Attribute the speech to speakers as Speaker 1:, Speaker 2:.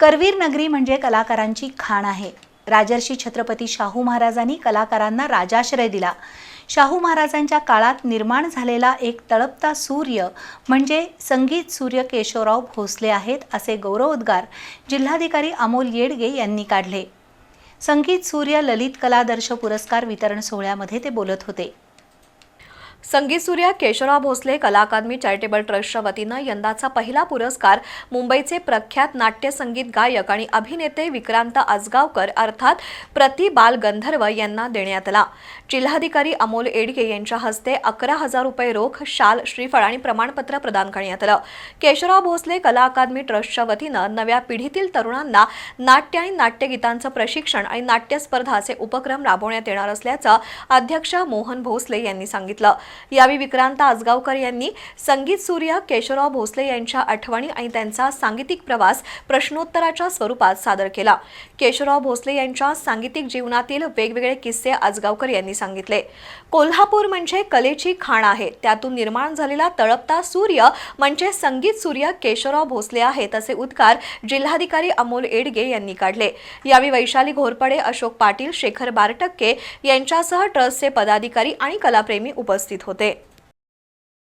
Speaker 1: करवीर नगरी म्हणजे कलाकारांची खाण आहे. राजर्षी छत्रपती शाहू महाराजांनी कलाकारांना राजाश्रय दिला. शाहू महाराजांच्या काळात निर्माण झालेला एक तळपता सूर्य म्हणजे संगीत सूर्य केशवराव भोसले आहेत असे गौरवोद्गार जिल्हाधिकारी अमोल येडगे यांनी काढले. संगीत सूर्य ललित कलादर्श पुरस्कार वितरण सोहळ्यामध्ये ते बोलत होते.
Speaker 2: संगीत सूर्य केशवराव भोसले कला अकादमी चॅरिटेबल ट्रस्टच्या वतीनं यंदाचा पहिला पुरस्कार मुंबईचे प्रख्यात नाट्य संगीत गायक आणि अभिनेते विक्रांत आजगावकर अर्थात प्रति बाल गंधर्व यांना देण्यात आला. जिल्हाधिकारी अमोल एडगे यांच्या हस्ते अकरा हजार रुपये रोख शाल श्रीफळ आणि प्रमाणपत्र प्रदान करण्यात आलं. केशवराव भोसले कला अकादमी ट्रस्टच्या वतीनं नव्या पिढीतील तरुणांना नाट्य आणि नाट्यगीतांचं प्रशिक्षण आणि नाट्य स्पर्धा असे उपक्रम राबवण्यात येणार असल्याचं अध्यक्ष मोहन भोसले यांनी सांगितलं. यावेळी विक्रांत आजगावकर यांनी संगीत सूर्य केशवराव भोसले यांच्या आठवणी आणि त्यांचा सांगीतिक प्रवास प्रश्नोत्तराच्या स्वरूपात सादर केला. केशवराव भोसले यांच्या सांगीतिक जीवनातील वेगवेगळे किस्से आजगावकर यांनी सांगितले. कोल्हापूर म्हणजे कलेची खाण आहे. त्यातून निर्माण झालेला तळपता सूर्य म्हणजे संगीत सूर्य केशवराव भोसले आहेत असे उद्गार जिल्हाधिकारी अमोल एडगे यांनी काढले. यावेळी वैशाली घोरपडे अशोक पाटील शेखर बारटक्के यांच्यासह ट्रस्टचे पदाधिकारी आणि कलाप्रेमी उपस्थित होते.